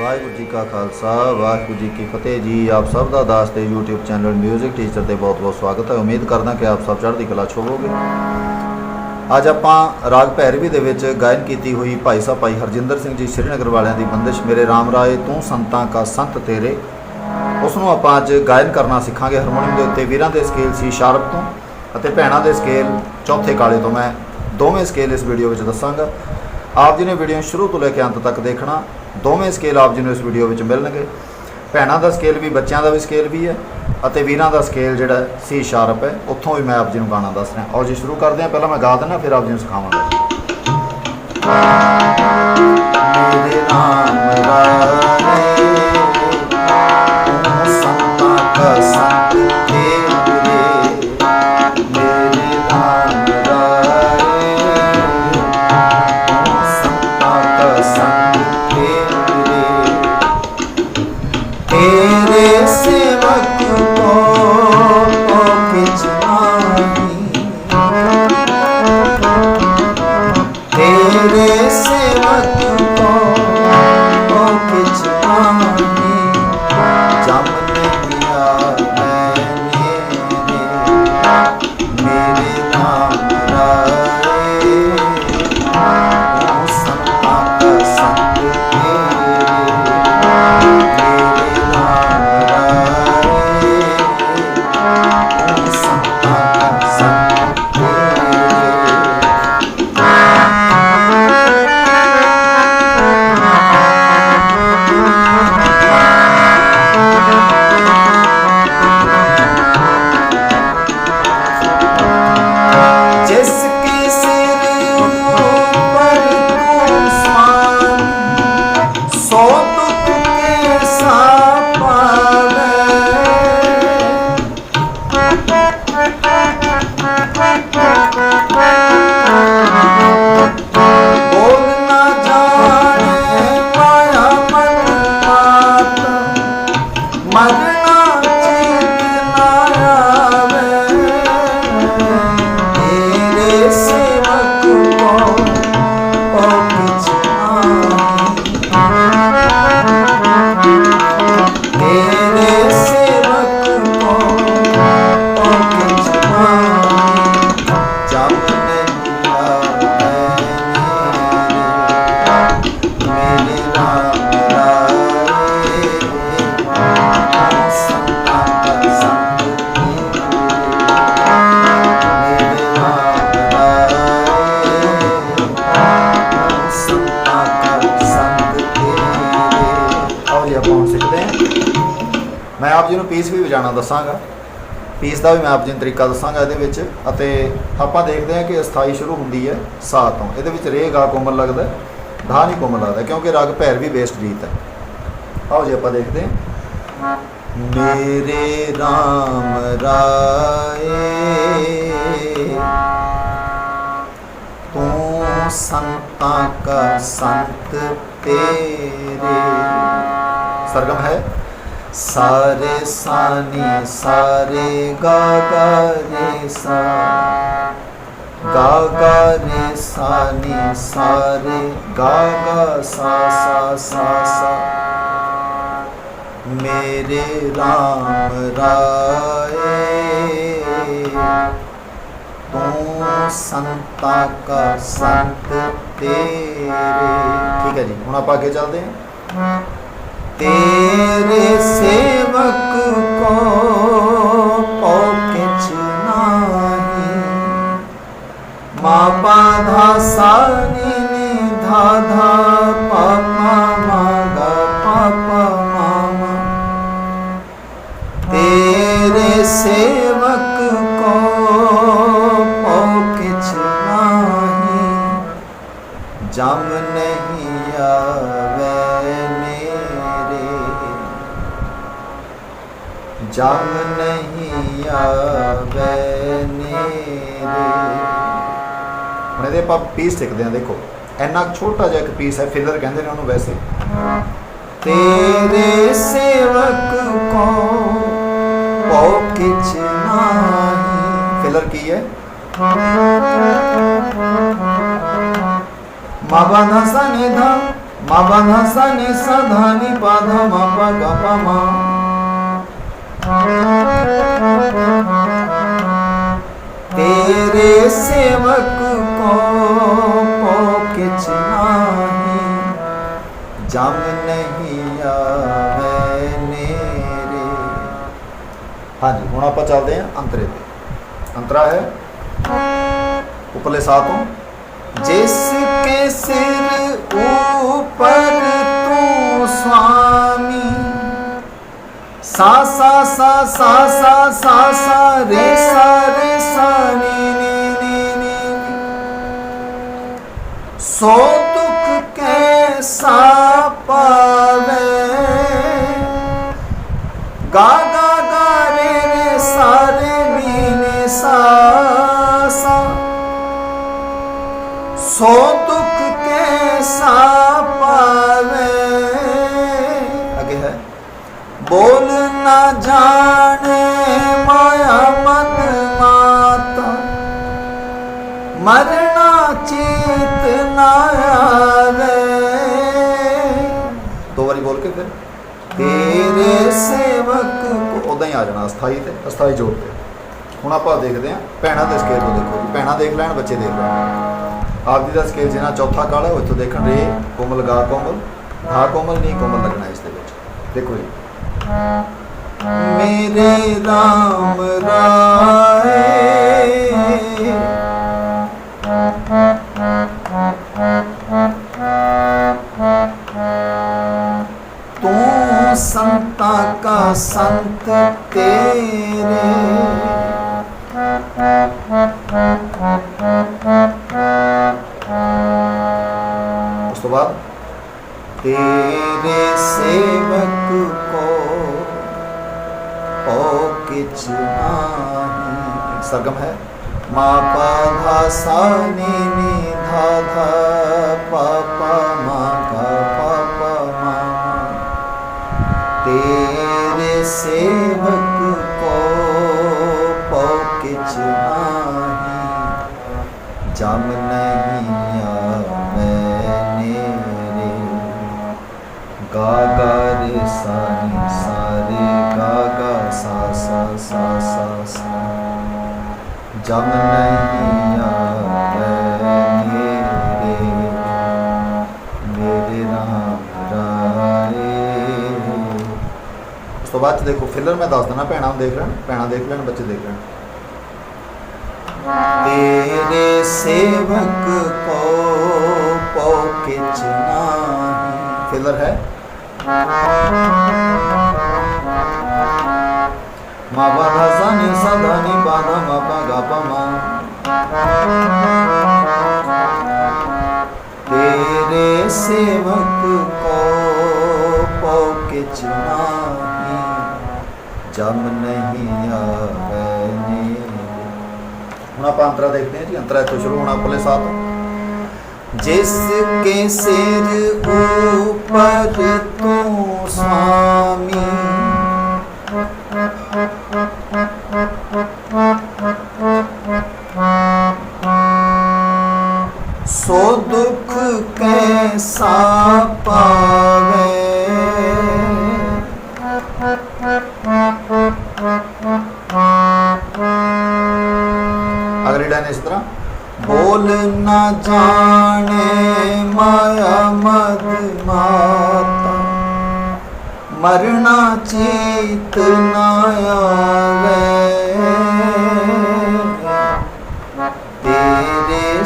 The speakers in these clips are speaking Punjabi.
ਵਾਹਿਗੁਰੂ ਜੀ ਕਾ ਖਾਲਸਾ, ਵਾਹਿਗੁਰੂ ਜੀ ਕੀ ਫਤਿਹ ਜੀ। ਆਪ ਸਭ ਦਾ ਦਾਸ ਤੇ YouTube ਚੈਨਲ 뮤직 ਟੀਚਰ ਤੇ ਬਹੁਤ-ਬਹੁਤ ਸਵਾਗਤ ਹੈ। ਉਮੀਦ ਕਰਦਾ ਕਿ ਆਪ ਸਭ ਚੜ੍ਹਦੀ ਕਲਾ 'ਚ ਅੱਜ ਆਪਾਂ ਰਾਗ ਭੈਰਵੀ ਦੇ ਵਿੱਚ ਗਾਇਨ ਕੀਤੀ ਹੋਈ ਭਾਈ ਸਾਹਿਬ ਭਾਈ ਹਰਜਿੰਦਰ ਸਿੰਘ ਜੀ ਸ਼੍ਰੀਨਗਰ ਵਾਲਿਆਂ ਦੀ ਬੰਦਿਸ਼, ਮੇਰੇ RAM ਰਾਏ, ਤੂੰ ਸੰਤਾਂ ਕਾ ਸੰਤ ਤੇਰੇ। ਉਸ ਨੂੰ ਆਪਾਂ ਅੱਜ ਗਾਇਨ ਕਰਨਾ ਸਿੱਖਾਂਗੇ ਹਾਰਮੋਨੀਅਮ ਦੇ ਉੱਤੇ। ਵੀਰਾਂ ਦੇ ਸਕੇਲ ਸੀ ਸ਼ਾਰਪ ਤੋਂ ਅਤੇ ਭੈਣਾਂ ਦੇ ਸਕੇਲ ਚੌਥੇ ਕਾਲੇ ਤੋਂ। ਮੈਂ ਦੋਵੇਂ ਸਕੇਲ ਇਸ ਵੀਡੀਓ ਵਿੱਚ ਦੱਸਾਂਗਾ। ਆਪ ਜੀ ਨੇ ਵੀਡੀਓ ਸ਼ੁਰੂ ਤੋਂ ਲੈ ਕੇ ਅੰਤ ਤੱਕ ਦੇਖਣਾ। ਦੋਵੇਂ ਸਕੇਲ ਆਪ ਜੀ ਨੂੰ ਇਸ ਵੀਡੀਓ ਵਿੱਚ ਮਿਲਣਗੇ। ਭੈਣਾਂ ਦਾ ਸਕੇਲ ਵੀ, ਬੱਚਿਆਂ ਦਾ ਵੀ ਸਕੇਲ ਵੀ ਹੈ ਅਤੇ ਵੀਰਾਂ ਦਾ ਸਕੇਲ ਜਿਹੜਾ ਸੀ ਸ਼ਾਰਪ ਹੈ, ਉੱਥੋਂ ਵੀ ਮੈਂ ਆਪ ਜੀ ਨੂੰ ਗਾਣਾ ਦੱਸ ਰਿਹਾ। ਔਰ ਜੀ, ਸ਼ੁਰੂ ਕਰਦੇ ਹਾਂ। ਪਹਿਲਾਂ ਮੈਂ ਗਾ ਦਿੰਦਾ, ਫਿਰ ਆਪ ਜੀ ਨੂੰ ਸਿਖਾਵਾਂਗਾ। ਮੇਰੇ ਨਾਮ ਰਾਏ ਤੂੰ ਸੰਤਾਂ ਤੇਰੇ say ਵਧੀਆ ਪਾਉਣ ਸਿੱਖਦੇ ਹਾਂ। ਮੈਂ ਆਪ ਜੀ ਨੂੰ ਪੀਸ ਵੀ ਵਜਾਣਾ ਦੱਸਾਂਗਾ। ਪੀਸ ਦਾ ਵੀ ਮੈਂ ਆਪ ਜੀ ਨੂੰ ਤਰੀਕਾ ਦੱਸਾਂਗਾ ਇਹਦੇ ਵਿੱਚ ਅਤੇ ਆਪਾਂ ਦੇਖਦੇ ਹਾਂ ਕਿ ਅਸਥਾਈ ਸ਼ੁਰੂ ਹੁੰਦੀ ਹੈ ਸਾ ਤੋਂ। ਇਹਦੇ ਵਿੱਚ ਰੇ ਗਾ ਕੋਮਲ ਲੱਗਦਾ ਧਾ ਨਹੀਂ ਕੋਮਲ ਲੱਗਦਾ ਕਿਉਂਕਿ ਰਾਗ ਭੈਰਵੀ ਬੇਸਡ ਗੀਤ ਹੈ। ਆਓ ਜੀ ਆਪਾਂ ਦੇਖਦੇ ਹਾਂ। ਮੇਰੇ RAM ਰਾਏ, ਤੂੰ ਸੰਤਾਂ ਕਾ ਸੰਤ ਤੇਰੇ। ਸਰਗਮ ਹੈ। ਸਾਰੇ ਸਾਨੀ, ਸਾਰੇ ਗਾ ਗਾ ਰੇ ਸਾ ਗਾ ਗਾ ਰੇ ਸਾਨੀ, ਸਾਰੇ ਗਾ ਗਾ ਸਾ ਸਾ ਸਾ ਸਾ। ਮੇਰੇ RAM ਰਾਏ, ਤੂੰ ਸੰਤਾ ਕਾ ਸੰਤ ਤੇਰੇ। ਠੀਕ ਹੈ ਜੀ, ਹੁਣ ਆਪਾਂ ਅੱਗੇ ਚੱਲਦੇ ਹਾਂ। ਤੇਰੇ ਸੇਵਕ ਕੋ ਪਉ ਕਿਛ ਨਾਹੀ ਮਾ ਧਾ ਸਾ ਨੀ ਧਾ ਧਾ ਪਾ ਪਾ ਮਾ ਗਾ ਤੇਰੇ ਸੇਵਕ ਨਹੀਂ ਆਵੇ ਮੇਰੇ ਹੁਣ ਇਹਦੇ ਆਪਾਂ ਪੀਸ ਸਿੱਖਦੇ ਹਾਂ ਦੇਖੋ। ਇੰਨਾ ਛੋਟਾ ਜਿਹਾ ਇੱਕ ਪੀਸ ਹੈ ਫਿਲਰ ਕਹਿੰਦੇ ਨੇ ਉਹਨੂੰ ਵੈਸੇ। ਤੇਰੇ ਸੇਵਕ ਕੋ ਪਉ ਕਿਛ ਨਾਹੀ। ਫਿਲਰ ਕੀ ਹੈ? ਮਾਬਾ ਨਾ ਸਨੇ ਧਾ ਮਾ ਬੰਧਾ ਸਨੇ ਸਧਾਨੀ ਪਾਧਾ ਮਾ ਪਾ ਗਾ ਪਾ ਮਾ। ਤੇਰੇ ਸੇਵਕ ਕੋ ਪੋ ਕਿਛ ਨਾਹੀ ਜਮ ਨਹੀਂ ਆਵੇ ਨੇਰੇ ਹਾਂਜੀ ਹੁਣ ਆਪਾਂ ਚੱਲਦੇ ਹਾਂ ਅੰਤਰੇ ਤੇ ਅੰਤਰਾ ਹੈ ਉਪਰਲੇ ਸਾਹ ਤੋਂ ਜਿਸ ਕੇ ਸਿਰ ਉਪਰ ਤੂੰ ਸੁਆਮੀ ਸਾ ਸਾ ਸਾ ਸਾ ਸਾ ਸਾ ਸਾ ਰੇ ਸਾ ਰੇ ਸਾ ਨੀ ਨੀ ਨੀ ਨੀ। ਸੋ ਦੁਖ ਕੈਸਾ ਪਾਵੇ? ਗਾ ਗਾ ਮਰਨਾ ਚੇਤ ਨਾ ਆਵੇ। ਦੋ ਵਾਰੀ ਬੋਲ ਕੇ ਫਿਰ। ਤੇਰੇ ਸੇਵਕ ਉਦਾਂ ਹੀ ਆ ਜਾਣਾ, ਅਸਥਾਈ ਤੇ, ਅਸਥਾਈ ਜੋੜ ਤੇ। ਹੁਣ ਆਪਾਂ ਦੇਖਦੇ ਹਾਂ, ਭੈਣਾਂ ਦੇ ਸਕੇਲ ਤੋਂ ਦੇਖੋ ਜੀ। ਭੈਣਾਂ ਦੇਖ ਲੈਣ, ਬੱਚੇ ਦੇਖ ਲੈਣ। ਆਪ ਜੀ ਦਾ ਸਕੇਲ ਜਿਹਨਾਂ ਚੌਥਾ ਕਾਲ ਹੈ, ਉਹ ਇੱਥੋਂ ਦੇਖਣ ਰੇ ਕੋਮਲ, ਗਾ ਕੋਮਲ ਧਾ ਕੋਮਲ ਨਹੀਂ ਕੋਮਲ ਲੱਗਣਾ ਇਸ ਦੇ ਵਿੱਚ। ਦੇਖੋ ਜੀ। ਮੇਰੇ ਰਾਮ ਰਾਏ। ਤੂੰ ਸੰਤਾਂ ਕਾ ਸੰਤ ਤੇਰੇ ਉਸ ਤੋਂ ਬਾਅਦ ਤੇਰੇ ਸੇਵਕ ਕੋ ਓ ਕਿਛ ਨਾਹੀ ਸਰਗਮ ਹੈ ਮਾ ਪਾ ਧਾ ਸਾ ਨੀ ਨੀ ਧਾ ਧਾ ਪਾ ਪਾ ਮਾ ਗਾ ਪਾ ਪਾ ਮਾ ਮਾ। ਤੇਰੇ ਸੇਵਕ ਕੋ ਪੋ ਕਿਛ ਨਾਹੀ ਜਮ ਨਹੀਂ ਆਵੇ ਨੇਰੇ ਗਾ ਗਾ ਰੇ ਸਾ ਨੀ ਸਾ ਰੇ ਗਾ ਗਾ ਸਾ ਸਾ ਸਾ ਸਾ ਸਾ ਜਮ ਨਹੀਂ ਆਵੇ ਨੇਰੇ ਮੇਰੇ ਰਾਮ ਰਾਏ ਉਸ ਤੋਂ ਬਾਅਦ 'ਚ ਦੇਖੋ ਫਿਲਰ ਮੈਂ ਦੱਸ ਦਿੰਦਾ ਭੈਣਾਂ ਨੂੰ ਦੇਖ ਲੈਣ ਭੈਣਾਂ ਦੇਖ ਲੈਣ ਬੱਚੇ ਦੇਖ ਲੈਣ ਤੇਰੇ ਸੇਵਕ ਕੋ ਪੋ ਕਿਛ ਨਾਹੀ ਫਿਲਰ ਹੈ ਮਾ ਬਾਧਾ ਸਾਨੀ ਸਦਾ ਨੀ ਬਾਧਾ ਮਾ ਪਾ ਤੇਰੇ ਸੇਵਕ ਕੋ ਪੋ ਕਿਛ ਨਾਹੀ ਜਮ ਨਹੀਂ ਆਵੇ ਨੀ ਹੁਣ ਆਪਾਂ ਅੰਤਰਾ ਦੇਖਦੇ ਹਾਂ ਜੀ ਅੰਤਰਾ ਇੱਥੋਂ ਸ਼ੁਰੂ ਹੋਣਾ ਪਲੇ ਸਾਥ ਜਿਸ ਕੇ ਸਿਰ ਉਪਰ ਤੂੰ ਸੁਆਮੀ ਸੋ ਦੁਖ ਕੈਸਾ ਪਾਵੇ? ਅਗਲੀ ਲਾਈਨ ਇਸ ਤਰ੍ਹਾਂ। ਬੋਲ ਨਾ ਜਾਣੇ ਮਾਇਆ ਮਦ ਮਾਤਾ। ਮਰਨਾ ਚੀਤ ਨਾ ਆਵੇ।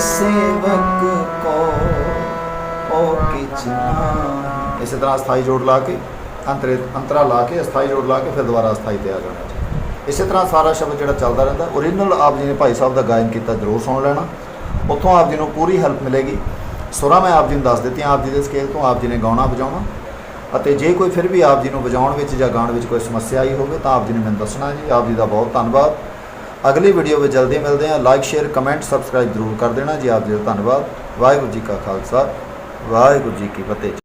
ਸੇਵਕ ਕੋ ਓ ਕਿਛ ਨਾ। ਇਸੇ ਤਰ੍ਹਾਂ ਸਥਾਈ ਜੋੜ ਲਾ ਕੇ, ਅੰਤਰੇ ਅੰਤਰਾ ਲਾ ਕੇ, ਅਸਥਾਈ ਜੋੜ ਲਾ ਕੇ ਫਿਰ ਦੁਬਾਰਾ ਅਸਥਾਈ ਤੇ ਆ ਜਾਣਾ ਜੀ। ਇਸੇ ਤਰ੍ਹਾਂ ਸਾਰਾ ਸ਼ਬਦ ਜਿਹੜਾ ਚੱਲਦਾ ਰਹਿੰਦਾ ਓਰੀਜਨਲ ਆਪ ਜੀ ਨੇ ਭਾਈ ਸਾਹਿਬ ਦਾ ਗਾਇਨ ਕੀਤਾ, ਜ਼ਰੂਰ ਸੁਣ ਲੈਣਾ। ਉੱਥੋਂ ਆਪ ਜੀ ਨੂੰ ਪੂਰੀ ਹੈਲਪ ਮਿਲੇਗੀ। ਸੁਰਾਂ ਮੈਂ ਆਪ ਜੀ ਨੂੰ ਦੱਸ ਦਿੱਤੀਆਂ ਆਪ ਜੀ ਦੇ ਸਕੇਲ ਤੋਂ ਆਪ ਜੀ ਨੇ ਗਾਉਣਾ, ਵਜਾਉਣਾ। ਅਤੇ ਜੇ ਕੋਈ ਫਿਰ ਵੀ ਆਪ ਜੀ ਨੂੰ ਵਜਾਉਣ ਵਿੱਚ ਜਾਂ ਗਾਉਣ ਵਿੱਚ ਕੋਈ ਸਮੱਸਿਆ ਆਈ ਹੋਵੇ, ਤਾਂ ਆਪ ਜੀ ਨੇ ਮੈਨੂੰ ਦੱਸਣਾ ਜੀ। ਆਪ ਜੀ ਦਾ ਬਹੁਤ ਧੰਨਵਾਦ। ਅਗਲੀ ਵੀਡੀਓ ਵਿੱਚ ਜਲਦੀ ਮਿਲਦੇ ਹਾਂ। ਲਾਈਕ ਸ਼ੇਅਰ ਕਮੈਂਟ ਸਬਸਕ੍ਰਾਈਬ ਜ਼ਰੂਰ ਕਰ ਦੇਣਾ। ਜੀ ਆਪ ਜੀ ਦਾ ਧੰਨਵਾਦ। ਵਾਹਿਗੁਰੂ ਜੀ ਕਾ ਖਾਲਸਾ। ਵਾਹਿਗੁਰੂ ਜੀ ਕੀ ਫਤਿਹ।